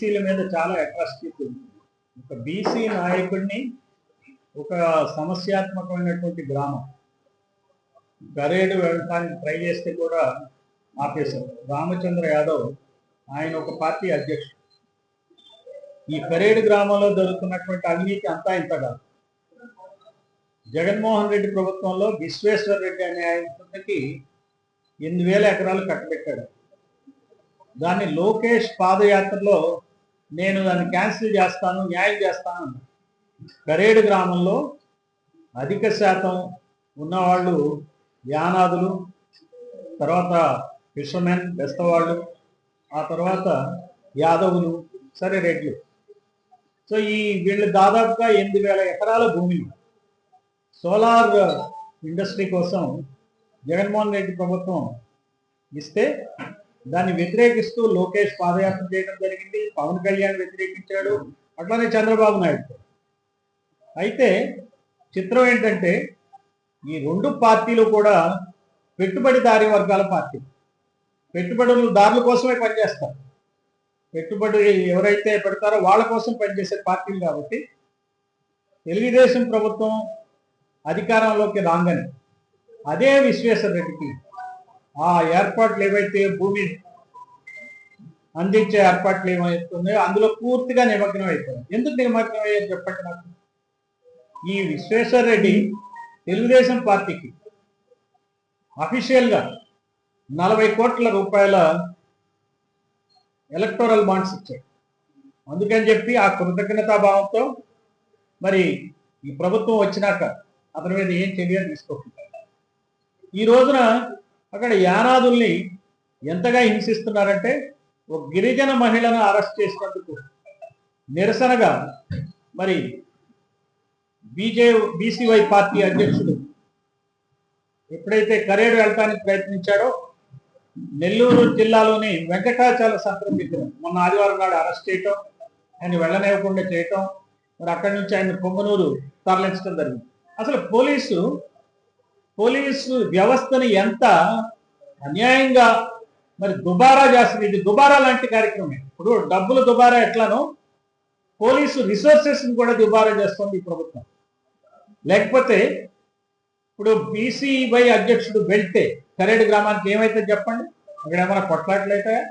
బీసీల మీద చాలా అట్రాసిటీ ఉంది. ఒక బీసీ నాయకుడిని ఒక సమస్యాత్మకమైనటువంటి గ్రామం గరేడు వెళ్ళడానికి ట్రై చేస్తే కూడా ఆపేశారు. రామచంద్ర యాదవ్ ఆయన ఒక పార్టీ అధ్యక్షుడు. ఈ కరేడు గ్రామంలో జరుగుతున్నటువంటి అవినీతి అంతా ఇంత కాదు. జగన్మోహన్ రెడ్డి ప్రభుత్వంలో విశ్వేశ్వర రెడ్డి అనే ఆయనకి ఎనిమిది వేల ఎకరాలు కట్టబెట్టాడు. దాన్ని లోకేష్ పాదయాత్రలో నేను దాన్ని క్యాన్సిల్ చేస్తాను న్యాయం చేస్తాను కరేడు గ్రామంలో అధిక శాతం ఉన్నవాళ్ళు యానాదులు తర్వాత ఫిషర్మెన్ బెస్తవాళ్ళు ఆ తర్వాత యాదవులు సరే రెడ్లు. సో ఈ వీళ్ళు దాదాపుగా ఎనిమిది వేల ఎకరాల భూమి. సోలార్ ఇండస్ట్రీ కోసం జగన్మోహన్ రెడ్డి ప్రభుత్వం ఇస్తే దాన్ని వ్యతిరేకిస్తూ లోకేష్ పాదయాత్ర చేయడం జరిగింది పవన్ కళ్యాణ్ వ్యతిరేకించాడు అట్లానే చంద్రబాబు నాయుడు అయితే చిత్రం ఏంటంటే ఈ రెండు పార్టీలు కూడా పెట్టుబడిదారి వర్గాల పార్టీ. పెట్టుబడులు దారుల కోసమే పనిచేస్తారు. పెట్టుబడి ఎవరైతే పెడతారో వాళ్ళ కోసం పనిచేసే పార్టీలు కాబట్టి తెలుగుదేశం ప్రభుత్వం అధికారంలోకి రాగానే అదే విశ్వేశ్వర రెడ్డికి ఆ ఏర్పాట్లు ఏవైతే భూమి అందించే ఏర్పాట్లు ఏమవుతున్నాయో అందులో పూర్తిగా నిమగ్నం అయిపోయింది ఎందుకు నిమగ్నం అయ్యారు చెప్పండి నాకు ఈ విశ్వేశ్వర రెడ్డి తెలుగుదేశం పార్టీకి అఫీషియల్గా నలభై కోట్ల రూపాయల ఎలక్టోరల్ బాండ్స్ ఇచ్చాడు. అందుకని చెప్పి ఆ కృతజ్ఞతా భావంతో మరి ఈ ప్రభుత్వం వచ్చినాక అతని మీద ఏం చర్యలు తీసుకోకుండా. ఈ రోజున అక్కడ యానాదుల్ని ఎంతగా హింసిస్తున్నారంటే ఒక గిరిజన మహిళను అరెస్ట్ చేసినందుకు నిరసనగా మరి బీజే బీసీవై పార్టీ అధ్యక్షుడు ఎప్పుడైతే కరేడు వెళ్ళటానికి ప్రయత్నించాడో నెల్లూరు జిల్లాలోని వెంకటాచల సత్రం దగ్గర మొన్న ఆదివారం నాడు అరెస్ట్ చేయటం ఆయన వెళ్ళనివ్వకుండా చేయటం మరి అక్కడి నుంచి ఆయన పొంగనూరు తరలించడం జరిగింది. అసలు పోలీసు పోలీసు వ్యవస్థను ఎంత అన్యాయంగా మరి దుబారా చేస్తుంది. ఇది దుబారా లాంటి కార్యక్రమం. ఇప్పుడు డబ్బులు దుబారా ఎట్లానో పోలీసు రిసోర్సెస్ కూడా దుబారా చేస్తుంది ఈ ప్రభుత్వం. లేకపోతే ఇప్పుడు బీసీవై అధ్యక్షుడు వెళ్తే కరేడు గ్రామానికి ఏమైతే చెప్పండి? అక్కడ ఏమైనా కొట్లాట్లు అవుతాయా?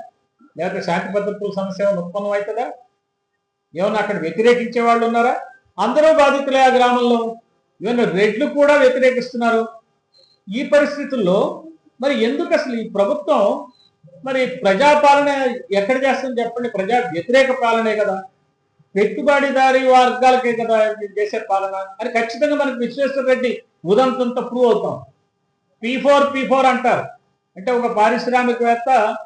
లేకపోతే శాంతి భద్రతల సమస్య ఏమైనా ఉత్పన్నం అవుతుందా? ఏమన్నా అక్కడ వ్యతిరేకించే వాళ్ళు ఉన్నారా? అందరూ బాధితులే ఆ గ్రామంలో. ఈవెన్ రెడ్లు కూడా వ్యతిరేకిస్తున్నారు. ఈ పరిస్థితుల్లో మరి ఎందుకు అసలు ఈ ప్రభుత్వం మరి ప్రజాపాలన ఎక్కడ చేస్తుంది చెప్పండి. ప్రజా వ్యతిరేక పాలనే కదా. పెట్టుబడిదారి వర్గాలకే కదా చేసే పాలన. అని ఖచ్చితంగా మనకి విశ్వేశ్వర రెడ్డి ఉదంతంతో ప్రూవ్ అవుతాం. పీ ఫోర్ పీ ఫోర్ అంటారు. అంటే ఒక పారిశ్రామికవేత్త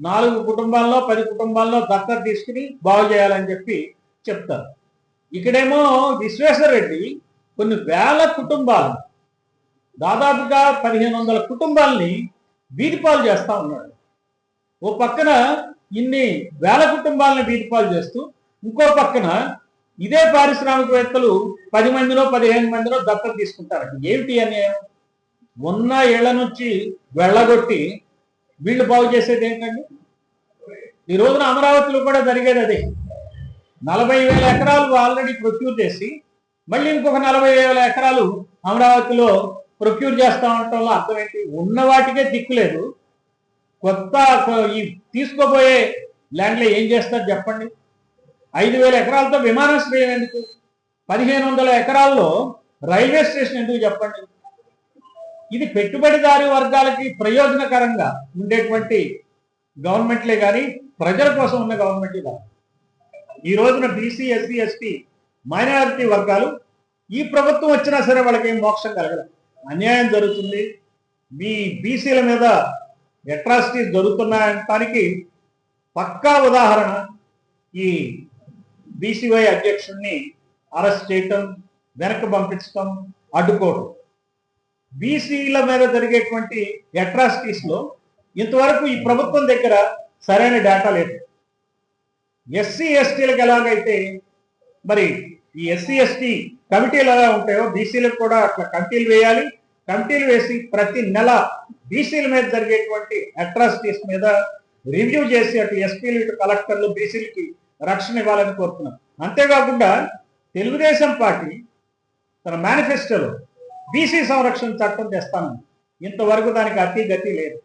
నాలుగు కుటుంబాల్లో పది కుటుంబాల్లో దత్తత తీసుకుని బాగు చేయాలని చెప్పి చెప్తారు. ఇక్కడేమో విశ్వేశ్వర రెడ్డి కొన్ని వేల కుటుంబాలు దాదాపుగా పదిహేను వందల కుటుంబాలని వీధిపాలు చేస్తా ఉన్నాడు. ఓ పక్కన ఇన్ని వేల కుటుంబాలను వీధిపాలు చేస్తూ ఇంకో పక్కన ఇదే పారిశ్రామికవేత్తలు పది మందిలో పదిహేను మందిలో దత్తత తీసుకుంటారు. ఏమిటి అన్యాయం? ఉన్న ఏళ్ళ నుంచి వెళ్ళగొట్టి వీళ్ళు బాగు చేసేది ఏంటండి? ఈ రోజున అమరావతిలో కూడా జరిగేది అదే. నలభై వేల ఎకరాలు ఆల్రెడీ ప్రొక్యూర్ చేసి మళ్ళీ ఇంకొక నలభై వేల ఎకరాలు అమరావతిలో ప్రొక్యూర్ చేస్తా వల్ల అర్థం ఏంటి ఉన్న వాటికే దిక్కులేదు కొత్త ఈ తీసుకోబోయే ల్యాండ్లో ఏం చేస్తారు చెప్పండి? ఐదు వేల ఎకరాలతో విమానాశ్రయం ఎందుకు? పదిహేను వందల ఎకరాల్లో రైల్వే స్టేషన్ ఎందుకు చెప్పండి? ఇది పెట్టుబడిదారి వర్గాలకి ప్రయోజనకరంగా ఉండేటువంటి గవర్నమెంట్లే కానీ ప్రజల కోసం ఉన్న గవర్నమెంట్ కాదు. ఈ రోజున బీసీ ఎస్సీ ఎస్టీ మైనారిటీ వర్గాలు ఈ ప్రభుత్వం వచ్చినా సరే వాళ్ళకి ఏం మోక్షం కలగలేదు. అన్యాయం జరుగుతుంది. మీ బీసీల మీద అట్రాసిటీస్ జరుగుతున్నాయనటానికి పక్కా ఉదాహరణ ఈ బీసీవై అధ్యక్షుడిని అరెస్ట్ చేయటం వెనక్కి పంపించటం అడ్డుకోవడం బీసీల మీద జరిగేటువంటి అట్రాసిటీస్లో ఇంతవరకు ఈ ప్రభుత్వం దగ్గర సరైన డేటా లేదు. ఎస్సీ ఎస్టీలకు ఎలాగైతే మరి ఈ ఎస్సీ ఎస్టీ కమిటీలు ఎలా ఉంటాయో బీసీలకు కూడా అట్లా కమిటీలు వేయాలి. కమిటీలు వేసి ప్రతి నెల బీసీల మీద జరిగేటువంటి అట్రాసిటీస్ మీద రివ్యూ చేసి అటు ఎస్పీలు ఇటు కలెక్టర్లు బీసీలకి రక్షణ ఇవ్వాలని కోరుతున్నాం. అంతేకాకుండా తెలుగుదేశం పార్టీ తన మేనిఫెస్టోలో బీసీ సంరక్షణ చట్టం తెస్తానని ఇంతవరకు దానికి అతి గతి లేదు.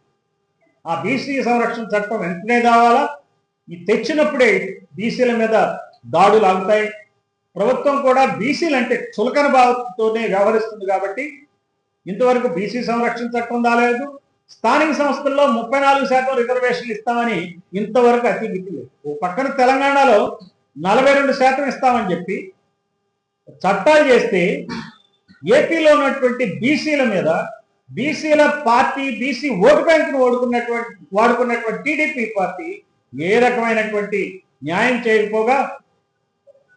ఆ బీసీ సంరక్షణ చట్టం వెంటనే కావాలా ఈ తెచ్చినప్పుడే బీసీల మీద దాడులు ఆగుతాయి. ప్రభుత్వం కూడా బీసీలు అంటే చులకన భావంతోనే వ్యవహరిస్తుంది కాబట్టి ఇంతవరకు బీసీ సంరక్షణ చట్టం రాలేదు. స్థానిక సంస్థల్లో ముప్పై నాలుగు శాతం రిజర్వేషన్లు ఇస్తామని ఇంతవరకు అతి లేదు. ఓ పక్కన తెలంగాణలో నలభై రెండు శాతం ఇస్తామని చెప్పి చట్టాలు చేస్తే ఏపీలో ఉన్నటువంటి బీసీల మీద బీసీల పార్టీ బీసీ ఓటు బ్యాంకును ఓడుకున్నటువంటి వాడుకున్నటువంటి టీడీపీ పార్టీ ఏ రకమైనటువంటి న్యాయం చేయకపోగా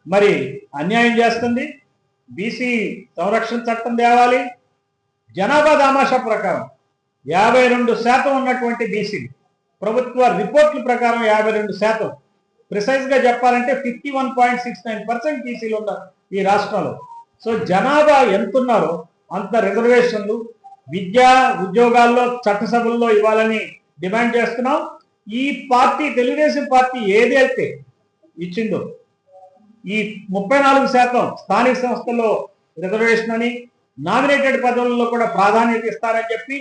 మరి అన్యాయం చేస్తుంది. బీసీ సంరక్షణ చట్టం తేవాలి. జనాభా దామాషా ప్రకారం యాభై రెండు శాతం ఉన్నటువంటి బీసీలు ప్రభుత్వ రిపోర్ట్ల ప్రకారం యాభై రెండు శాతం. ప్రిసైజ్గా చెప్పాలంటే fifty one point six nine percent బీసీలు ఉన్నారు ఈ రాష్ట్రంలో. సో జనాభా ఎంతున్నారో అంత రిజర్వేషన్లు విద్యా ఉద్యోగాల్లో చట్టసభల్లో ఇవ్వాలని డిమాండ్ చేస్తున్నాం. ఈ పార్టీ తెలుగుదేశం పార్టీ ఏదైతే ఇచ్చిందో ఈ ముప్పై నాలుగు శాతం స్థానిక సంస్థల్లో రిజర్వేషన్ అని నామినేటెడ్ పదవుల్లో కూడా ప్రాధాన్యత ఇస్తారని చెప్పి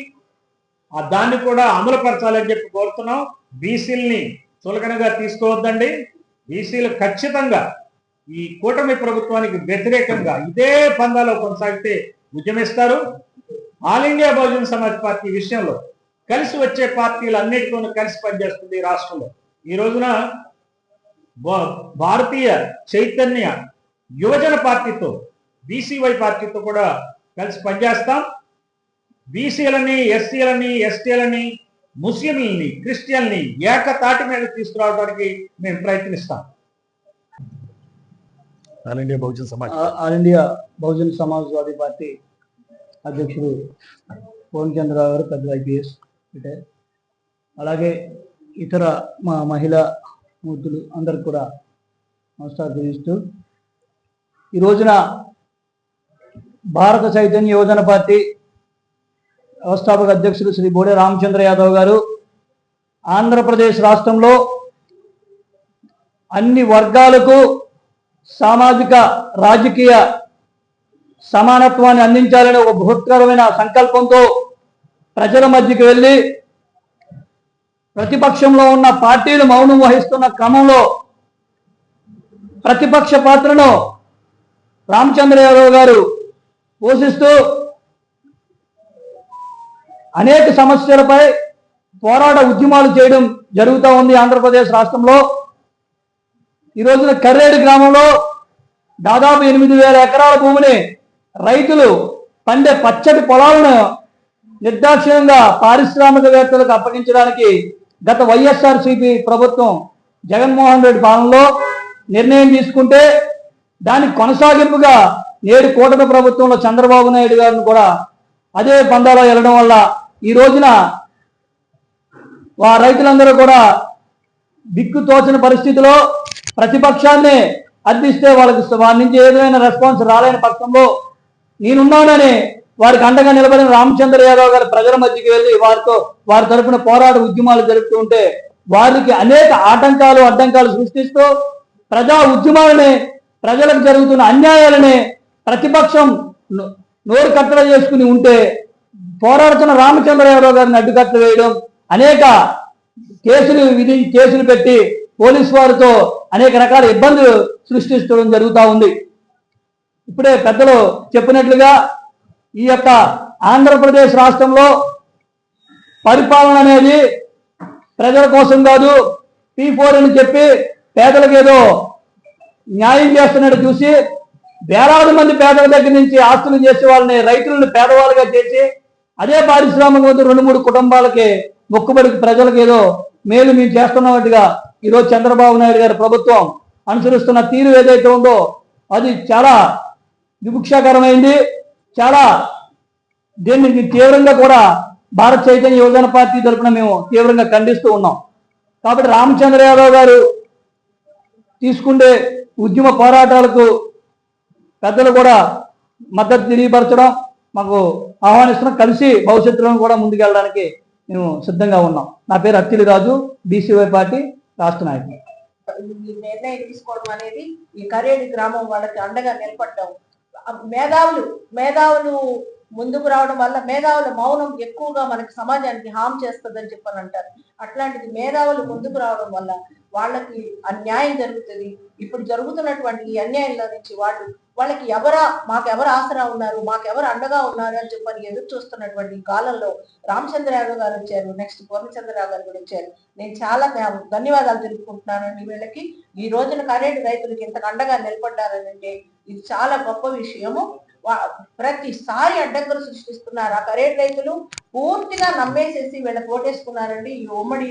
ఆ దాన్ని కూడా అమలు పరచాలని చెప్పి కోరుతున్నాం. బీసీలని చులకనగా తీసుకోవద్దండి. బీసీలు ఖచ్చితంగా ఈ కూటమి ప్రభుత్వానికి వ్యతిరేకంగా ఇదే పందాలో కొనసాగితే ఉద్యమిస్తారు all India Bahujan Samaj party విషయంలో కలిసి వచ్చే పార్టీలు అన్నిటితోనూ కలిసి పనిచేస్తుంది ఈ రాష్ట్రంలో. ఈ రోజున భారతీయ చైతన్య యువజన పార్టీతో బీసీవై పార్టీతో కూడా కలిసి పనిచేస్తాం. బీసీలని ఎస్సీలని ఎస్టీలని ముస్లింలని క్రిస్టియన్ని ఏకతాటి మీద తీసుకురావడానికి మేము ప్రయత్నిస్తాం. All India Bahujan Samaj all India Bahujan Samajwadi party అధ్యక్షుడు చంద్రరావు గారు పెద్ద ఐపీఎస్ అలాగే ఇతర మా మహిళా మూర్తులు అందరికి కూడా నమస్కారం తెలియజేస్తూ ఈ రోజున భారత చైతన్య యువజన పార్టీ వ్యవస్థాపక అధ్యక్షుడు శ్రీ బోడే రామచంద్ర యాదవ్ గారు ఆంధ్రప్రదేశ్ రాష్ట్రంలో అన్ని వర్గాలకు సామాజిక రాజకీయ సమానత్వాన్ని అందించాలనే ఒక బృహత్కరమైన సంకల్పంతో ప్రజల మధ్యకి వెళ్ళి ప్రతిపక్షంలో ఉన్న పార్టీలు మౌనం వహిస్తున్న క్రమంలో ప్రతిపక్ష పాత్రను రామచంద్ర గారు పోషిస్తూ అనేక సమస్యలపై పోరాట ఉద్యమాలు చేయడం జరుగుతూ ఉంది ఆంధ్రప్రదేశ్ రాష్ట్రంలో. ఈ రోజున కర్రేడు గ్రామంలో దాదాపు ఎనిమిది వేల ఎకరాల భూమిని రైతులు పండే పచ్చటి పొలాలను నిర్దాక్ష్యంగా పారిశ్రామికవేత్తలకు అప్పగించడానికి గత వైఎస్ఆర్సీపీ ప్రభుత్వం జగన్మోహన్ రెడ్డి పాలనలో నిర్ణయం తీసుకుంటే దాని కొనసాగింపుగా నేడు కూటమి ప్రభుత్వంలో చంద్రబాబు నాయుడు గారిని కూడా అదే పందాలో వెళ్ళడం వల్ల ఈ రోజున ఆ రైతులందరూ కూడా దిక్కు తోచని పరిస్థితిలో ప్రతిపక్షాన్ని అర్థిస్తే వాళ్ళకి వారి నుంచి ఏదైనా రెస్పాన్స్ రాలేని పక్షంలో నేనున్నానని వారికి అండగా నిలబడిన రామచంద్ర యాదవ్ గారు ప్రజల మధ్యకి వెళ్ళి వారితో వారి తరపున పోరాట ఉద్యమాలు జరుపుతూ ఉంటే వారికి అనేక ఆటంకాలు అడ్డంకాలు సృష్టిస్తూ ప్రజా ఉద్యమాలని ప్రజలకు జరుగుతున్న అన్యాయాలని ప్రతిపక్షం నోరు కట్టడ చేసుకుని ఉంటే పోరాడుతున్న రామచంద్ర యాదవ్ గారిని అడ్డుకట్ట వేయడం అనేక కేసులు విధి కేసులు పెట్టి పోలీసు వారితో అనేక రకాల ఇబ్బందులు సృష్టించడం జరుగుతూ ఉంది. ఇప్పుడే పెద్దలు చెప్పినట్లుగా ఈ యొక్క ఆంధ్రప్రదేశ్ రాష్ట్రంలో పరిపాలన అనేది ప్రజల కోసం కాదు పీ ఫోర్ అని చెప్పి పేదలకు ఏదో న్యాయం చేస్తున్నట్టు చూసి వేలాది మంది పేదల దగ్గర నుంచి ఆస్తులు చేసే వాళ్ళని రైతులను పేదవాళ్ళుగా చేసి అదే పారిశ్రామికవేత్తలు రెండు మూడు కుటుంబాలకి మొక్కుబడికి ప్రజలకు ఏదో మేలు మేము చేస్తున్నట్టుగా ఈరోజు చంద్రబాబు నాయుడు గారి ప్రభుత్వం అనుసరిస్తున్న తీరు ఏదైతే ఉందో అది చాలా విభుక్షాకరమైంది చాలా దీన్ని తీవ్రంగా కూడా భారత చైతన్య యువజన పార్టీ తరపున మేము తీవ్రంగా ఖండిస్తూ ఉన్నాం. కాబట్టి రామచంద్ర యాదవ్ గారు తీసుకుండే ఉద్యమ పోరాటాలకు పెద్దలు కూడా మద్దతు తెలియపరచడం మాకు ఆహ్వానిస్తున్నాం. కలిసి భవిష్యత్తులో కూడా ముందుకెళ్ళడానికి మేము సిద్ధంగా ఉన్నాం. నా పేరు అత్తిలి రాజు బీసీవై పార్టీ రాష్ట్ర నాయకుడు నిర్ణయం తీసుకోవడం అనేది ఈ కరేడి గ్రామం వాళ్ళకి అండగా నిలబడ్డాం మేధావులు మేధావులు ముందుకు రావడం వల్ల మేధావుల మౌనం ఎక్కువగా మనకి సమాజానికి హామ్ చేస్తుందని చెప్పని అంటారు. అట్లాంటిది మేధావులు ముందుకు రావడం వల్ల వాళ్ళకి అన్యాయం జరుగుతుంది. ఇప్పుడు జరుగుతున్నటువంటి ఈ అన్యాయంలో నుంచి వాళ్ళు వాళ్ళకి ఎవరా మాకు ఎవరు ఆసరా ఉన్నారు మాకు ఎవరు అండగా ఉన్నారు అని చెప్పని ఎదురు చూస్తున్నటువంటి కాలంలో రామచంద్రరావు గారు వచ్చారు నెక్స్ట్ పూర్ణచంద్రరావు గారు కూడా వచ్చారు. నేను చాలా ధన్యవాదాలు ధన్యవాదాలు తెలుపుకుంటున్నానండి వీళ్ళకి. ఈ రోజున కరేడు రైతులకి ఇంత అండగా నిలబడ్డారని అంటే ఇది చాలా గొప్ప విషయము. ప్రతిసారి అడ్డంకులు సృష్టిస్తున్నారు. ఆ కరేడు రైతులు పూర్తిగా నమ్మేసేసి వీళ్ళకి ఓటేసుకున్నారండి ఈ ఉమ్మడి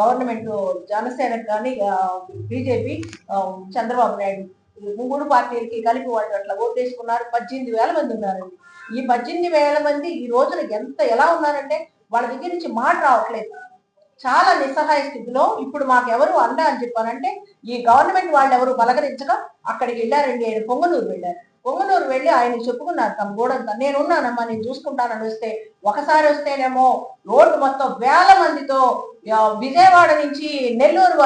గవర్నమెంట్ జనసేనకు కానీ బీజేపీ చంద్రబాబు నాయుడు. మూడు పార్టీలకి కలిపి వాళ్ళు అట్లా ఓటేసుకున్నారు. పద్దెనిమిది వేల మంది ఉన్నారండి. ఈ పద్దెనిమిది వేల మంది ఈ రోజున ఎంత ఎలా ఉన్నారంటే వాళ్ళ దగ్గర నుంచి మాట రావట్లేదు. చాలా నిస్సహాయ స్థితిలో ఇప్పుడు మాకు ఎవరు అండ అని చెప్పారంటే ఈ గవర్నమెంట్ వాళ్ళు ఎవరు బలకరించక అక్కడికి వెళ్ళారండి ఆయన పొంగనూరు వెళ్ళారు. పొంగనూరు వెళ్ళి ఆయన చెప్పుకున్నారు తమ గోడంతా నేను ఉన్నానమ్మా నేను చూసుకుంటానని వస్తే ఒకసారి వస్తేనేమో రోడ్డు మొత్తం వేల మందితో విజయవాడ నుంచి నెల్లూరు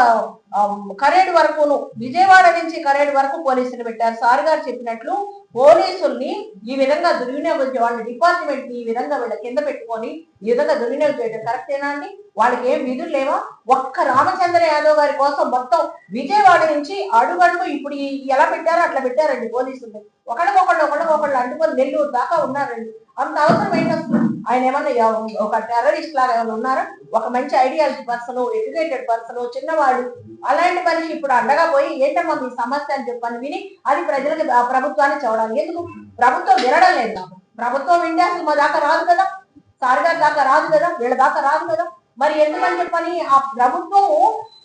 కరేడు వరకును విజయవాడ నుంచి కరేడు వరకు పోలీసులు పెట్టారు. సార్ గారు చెప్పినట్లు పోలీసుల్ని ఈ విధంగా దుర్వినియోగం వాళ్ళ డిపార్ట్మెంట్ని ఈ విధంగా వీళ్ళ కింద పెట్టుకొని ఈ విధంగా దుర్వినియోగం చేయడం కరెక్టేనా అండి? వాళ్ళకి ఏం విధులు లేవా? ఒక్క రామచంద్ర యాదవ్ గారి కోసం మొత్తం విజయవాడ నుంచి అడుగడుగు ఇప్పుడు ఎలా పెట్టారో అట్లా పెట్టారండి పోలీసులు. ఒకళ్ళకొకళ్ళు ఒకళ్ళకొకళ్ళు అంటుకొని నెల్లూరు దాకా ఉన్నారండి. అంత అవసరం ఏంటి ఆయన ఏమన్నా ఒక టెర్రరిస్ట్ లాగా ఏమైనా ఉన్నారా? ఒక మంచి ఐడియాలజీ పర్సన్ ఎడ్యుకేటెడ్ పర్సన్ చిన్నవాడు. అలాంటి మనిషి ఇప్పుడు అండగా పోయి ఏంటమ్మా మీ సమస్య అని చెప్పని విని అది ప్రజలకి ప్రభుత్వాన్ని చూడాలి ఎందుకు? ప్రభుత్వం వినడం లేదు నాకు. ప్రభుత్వం వింటే అసలు మా దాకా రాదు కదా. సార్ గారి దాకా రాదు కదా. వీళ్ళ దాకా రాదు కదా. మరి ఎందుకని చెప్పని ఆ ప్రభుత్వం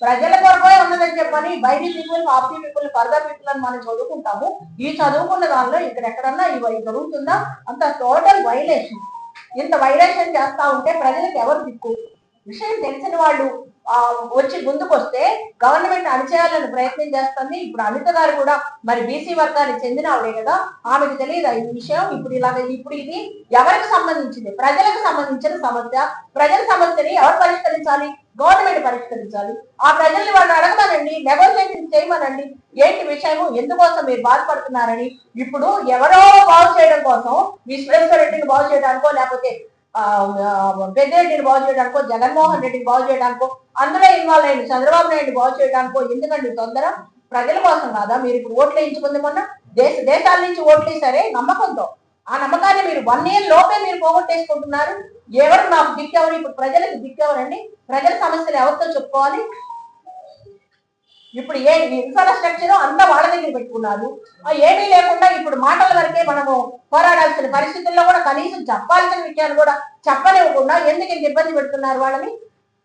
ప్రజల కొరకే ఉన్నదని చెప్పని by the people of the people for the people అని మనం చదువుకుంటాము. ఈ చదువుకున్న దానిలో ఇక్కడ ఎక్కడన్నా ఇవి జరుగుతుందా? అంత టోటల్ వైలేషన్ ఇంత వైరేషన్ చేస్తా ఉంటే ప్రజలకు ఎవరు దిక్కు? విషయం తెలిసిన వాళ్ళు వచ్చి ముందుకు వస్తే గవర్నమెంట్ అణిచేయాలని ప్రయత్నం చేస్తుంది. ఇప్పుడు అనిత గారు కూడా మరి బీసీ వర్గానికి చెందిన ఆవిడే కదా ఆమెకు తెలియదు ఈ విషయం? ఇప్పుడు ఇలాగ ఇప్పుడు ఇది ఎవరికి సంబంధించింది? ప్రజలకు సంబంధించిన సమస్య. ప్రజల సమస్యని ఎవరు పరిష్కరించాలి? గవర్నమెంట్ పరిష్కరించాలి. ఆ ప్రజల్ని వాళ్ళు అడగమనండి నెగోషియేషన్ చేయమనండి. ఏంటి విషయము? ఎందుకోసం మీరు బాధపడుతున్నారని. ఇప్పుడు ఎవరో బాగు చేయడం కోసం విశ్వేశ్వర రెడ్డిని బాగు చేయడానికో లేకపోతే పెద్దిరెడ్డిని బాగు చేయడానికో జగన్మోహన్ రెడ్డిని బాగు చేయడానికో అందులో ఇన్వాల్వ్ అయింది చంద్రబాబు నాయుడు బాగు చేయడానికో ఎందుకండి తొందర? ప్రజల కోసం కాదా? మీరు ఇప్పుడు ఓట్లు వేయించుకుంది మొన్న దేశ దేశాల నుంచి ఓట్లు వేసారే నమ్మకంతో. ఆ నమ్మకాన్ని మీరు వన్ ఇయర్ లోపే మీరు పోగొట్టేసుకుంటున్నారు. ఎవరు నాకు దిక్కెవరు ఇప్పుడు ప్రజలకు దిక్కెవరండి ప్రజల సమస్యలు ఎవరితో చెప్పుకోవాలి? ఇప్పుడు ఏ ఇన్ఫ్రాస్ట్రక్చర్ అంతా వాళ్ళ దగ్గర పెట్టుకున్నారు. ఏమీ లేకుండా ఇప్పుడు మాటల వరకే మనము పోరాడాల్సిన పరిస్థితుల్లో కూడా కనీసం చెప్పాల్సిన విషయాలు కూడా చెప్పనివ్వకుండా ఎందుకు ఇంత ఇబ్బంది పెడుతున్నారు వాళ్ళని?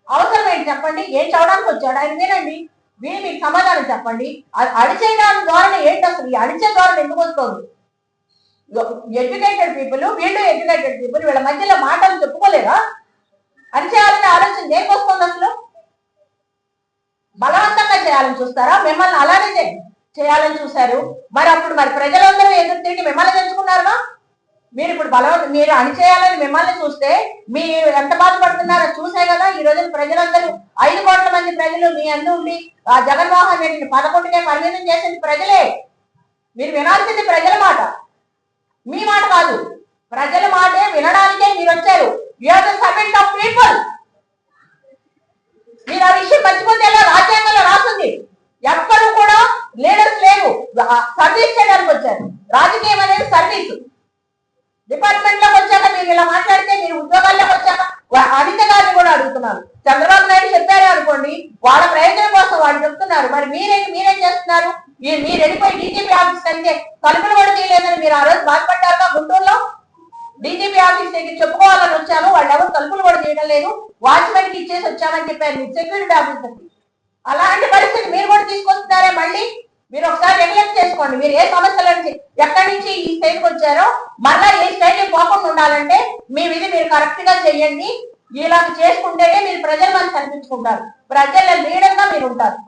అవసరం ఏంటి చెప్పండి? ఏం చదవడానికి వచ్చాడు? ఆయన మీరండి మీరు మీకు సమాధానం చెప్పండి. అడిచేయడానికి ద్వారా ఏంటి అసలు? ఈ అడిచే ద్వారా ఎందుకు వస్తుంది? ఎడ్యుకేటెడ్ పీపుల్ వీళ్ళు ఎడ్యుకేటెడ్ పీపుల్ వీళ్ళ మధ్యలో మాటలు చెప్పుకోలేరా? అరిచేయాలనే ఆలోచన ఏం వస్తుంది అసలు? బలవంతంగా చేయాలని చూస్తారా? మిమ్మల్ని అలానే చేయాలని చూశారు. మరి అప్పుడు మరి ప్రజలందరూ ఎదురు తిరిగి మిమ్మల్ని తెచ్చుకున్నారుగా మీరు ఇప్పుడు బలవంత మీరు అణిచేయాలని మిమ్మల్ని చూస్తే మీరు ఎంత బాధపడుతున్నారో చూసే కదా. ఈ రోజు ప్రజలందరూ ఐదు కోట్ల మంది ప్రజలు మీ అందు ఉండి ఆ జగన్మోహన్ రెడ్డిని పదకొండుకే పరిమితం చేసింది ప్రజలే. మీరు వినాల్సింది ప్రజల మాట. మీ మాట కాదు. ప్రజల మాటే వినడానికే మీరు వచ్చారు you are the submit of people. మీరు ఆ విషయం మర్చిపోతే ఎలా? రాజ్యాంగంలో రాస్తుంది ఎక్కడూ కూడా లీడర్స్ లేవు సర్వీస్ చేయడానికి వచ్చారు. రాజకీయం అనేది సర్వీస్ డిపార్ట్మెంట్లోకి వచ్చాక మీరు ఇలా మాట్లాడితే మీరు ఉద్యోగాల్లోకి వచ్చాక వా- అనిత గారిని కూడా అడుగుతున్నారు. చంద్రబాబు నాయుడు చెప్పారు అనుకోండి వాళ్ళ ప్రయోజనం కోసం వాళ్ళు చెప్తున్నారు. మరి మీరేం మీరేం చేస్తున్నారు? మీరు మీరు వెళ్ళిపోయి డీజీపీ ఆఫీస్ కంటే తలుపులు కూడా తీయలేదని మీరు ఆ రోజు బాధపడ్డారుగా గుంటూరులో? డీజీపీ ఆఫీస్ దగ్గర చెప్పుకోవాలని వచ్చాను. వాళ్ళు ఎవరు తలుపులు కూడా చేయడం లేదు. వాచ్మెన్కి ఇచ్చేసి వచ్చామని చెప్పారు. మీ సెక్యూరిటీ ఆఫీసర్ అలాంటి పరిస్థితి మీరు కూడా తీసుకొస్తున్నారే మళ్ళీ? మీరు ఒకసారి రెగ్యులేట్ చేసుకోండి. మీరు ఏ సమస్యల నుంచి ఎక్కడి నుంచి ఈ స్టేట్కి వచ్చారో మళ్ళా ఏ స్టేట్కి పోకుండా ఉండాలంటే మీ విధి మీరు కరెక్ట్గా చేయండి. ఇలా చేసుకుంటేనే మీరు ప్రజల మంది కనిపించుకుంటారు ప్రజల లీడర్గా మీరు ఉంటారు.